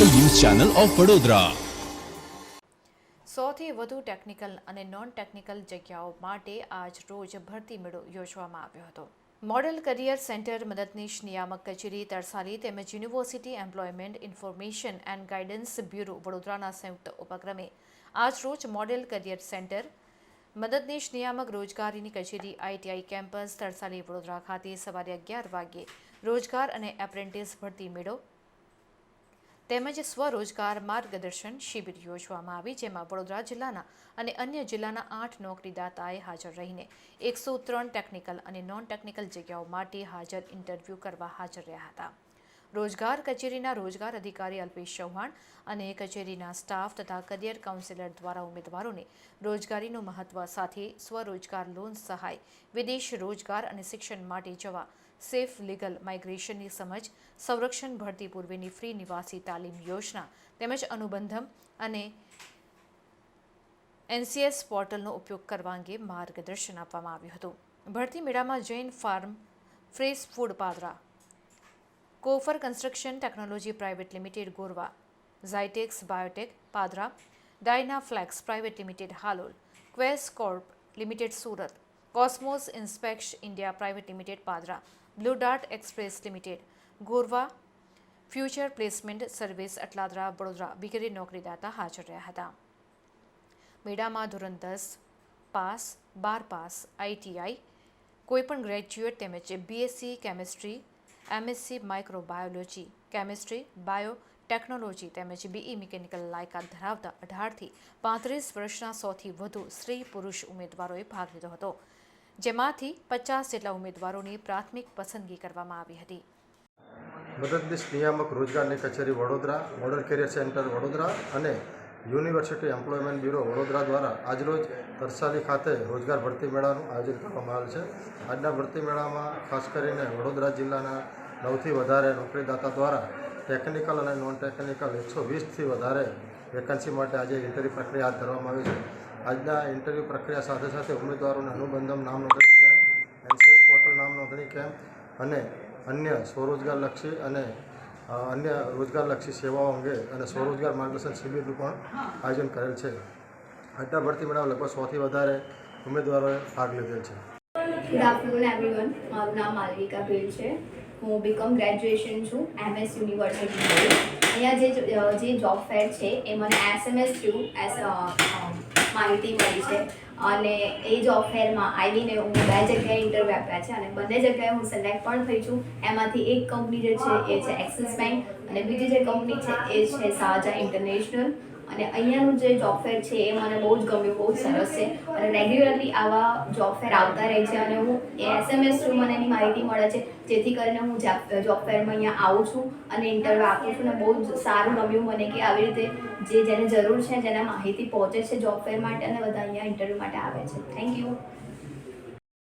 Channel of Vadodara સૌથી વધુ technical અને નોન ટેકનિકલ જગ્યાઓ માટે આજ રોજ ભરતી મેળો યોજવામાં આવ્યો હતો. મોડેલ કરિયર સેન્ટર મદદનીશ નિયામક કચેરી, તરસાલી તેમજ university employment information and guidance bureau વડોદરાના સંયુક્ત ઉપક્રમે આજ રોજ મોડેલ કરિયર સેન્ટર મદદનીશ નિયામક રોજગારીની કચેરી, આઈટીઆઈ કેમ્પસ, તરસાલી વડોદરા ખાતે સવારે અગિયાર વાગ્યે રોજગાર અને એપ્રેન્ટિસ ભરતી મેળો તેમજ સ્વરોજગાર માર્ગદર્શન શિબિર યોજવામાં આવી, જેમાં વડોદરા જિલ્લાના અને અન્ય જિલ્લાના આઠ નોકરીદાતાએ હાજર રહીને એકસો ત્રણ ટેકનિકલ અને નોન ટેકનિકલ જગ્યાઓ માટે હાજર ઇન્ટરવ્યૂ કરવા હાજર રહ્યા હતા. રોજગાર કચેરીના રોજગાર અધિકારી અલ્પેશ ચૌહાણ અને કચેરીના સ્ટાફ તથા કરિયર કાઉન્સિલર દ્વારા ઉમેદવારોને રોજગારીનું મહત્વ સાથે સ્વરોજગાર લોન સહાય, વિદેશ રોજગાર અને શિક્ષણ માટે જવા સેફ લીગલ માઇગ્રેશનની સમજ, સંરક્ષણ ભરતી પૂર્વેની ફ્રી નિવાસી તાલીમ યોજના તેમજ અનુબંધમ અને એનસીએસ પોર્ટલનો ઉપયોગ કરવા અંગે માર્ગદર્શન આપવામાં આવ્યું હતું. ભરતી મેળામાં Jain farm fresh food Padra, Kofer construction technology private limited Gorwa, Zytex biotech Padra, Dyna flex private limited Halol, Quess Corp limited Surat, Cosmos inspection India private limited Padra Blue Dart Express limited Gorwa future placement service Atladara Vadodara વગેરે નોકરીદાતા હાજર રહ્યા હતા મેળામાં ધોરણ દસ pass બાર pass ITI કોઈપણ ગ્રેજ્યુએટ તેમજ BSc chemistry MSc microbiology chemistry biotechnology તેમજ બીઈ મિકેનિકલ લાયકાત ધરાવતા અઢારથી પાંત્રીસ વર્ષના સૌથી વધુ સ્ત્રી પુરુષ ઉમેદવારોએ ભાગ લીધો હતો જેમાંથી પચાસ જેટલા ઉમેદવારોની પ્રાથમિક પસંદગી કરવામાં આવી હતી. મદદનીશ નિયામક રોજગારની કચેરી Vadodara, model career centre Vadodara અને યુનિવર્સિટી એમ્પ્લોયમેન્ટ બ્યુરો વડોદરા દ્વારા આજરોજ તરસાલી ખાતે રોજગાર ભરતી મેળાનું આયોજન કરવામાં આવેલ છે. આજના ભરતી મેળામાં ખાસ કરીને વડોદરા જિલ્લાના નવથી વધારે નોકરીદાતા દ્વારા ટેકનિકલ અને નોન ટેકનિકલ એકસો વીસથી વધારે વેકન્સી માટે આજે ઇન્ટરવ્યૂ પ્રક્રિયા હાથ ધરવામાં આવી છે. આજના ઇન્ટરવ્યૂ પ્રક્રિયા સાથે સાથે ઉમેદવારોને અનુબંધમ નામ નોંધણી કેમ્પ એનસીએસ પોર્ટલ નામ નોંધણી કેમ્પ અને અન્ય સ્વરોજગારલક્ષી અને અન્ય રોજગારલક્ષી સેવાઓ અંગે અને સ્વરોજગાર માર્ગદર્શન શિબિરનું પણ આયોજન કરેલ છે. આટલા ભરતી મેળામાં લગભગ સોથી વધારે ઉમેદવારોએ ભાગ લીધેલ છે. ગુડ આફ્ટરનૂન એવરીવન મારું નામ માલવિકા ભીલ છે. હું બીકોમ ગ્રેજ્યુએશન છું એમએસ યુનિવર્સિટી અહીંયા જે જે જોબ ફેર છે, એ મને એસએમએસ થ્રુ એસ માહિતી મળી છે. અને એ જોબ ફેરમાં આવીને હું બે જગ્યાએ ઇન્ટરવ્યૂ આપ્યા છે અને બંને જગ્યાએ હું સિલેક્ટ પણ થઈ છું. એમાંથી એક કંપની જે છે, એ છે એક્સિસ બેંક અને બીજી જે કંપની છે, એ છે શાહજા ઇન્ટરનેશનલ અને અહીંયાનું જે જોબ ફેર છે એ મને બહુ જ ગમ્યું, બહુ જ સરસ છે. અને રેગ્યુલરલી આવા જોબ ફેર આવતા રહે છે અને હું એસએમએસ થ્રુ મને એની માહિતી મળે છે, જેથી કરીને હું જોબ ફેરમાં અહીંયા આવું છું અને ઇન્ટરવ્યૂ આપું છું. અને બહુ જ સારું ગમ્યું મને કે આવી રીતે જે જેને જરૂર છે, જેને માહિતી પહોંચે છે જોબ ફેર માટે અને બધા અહીંયા ઇન્ટરવ્યૂ માટે આવે છે. Thank you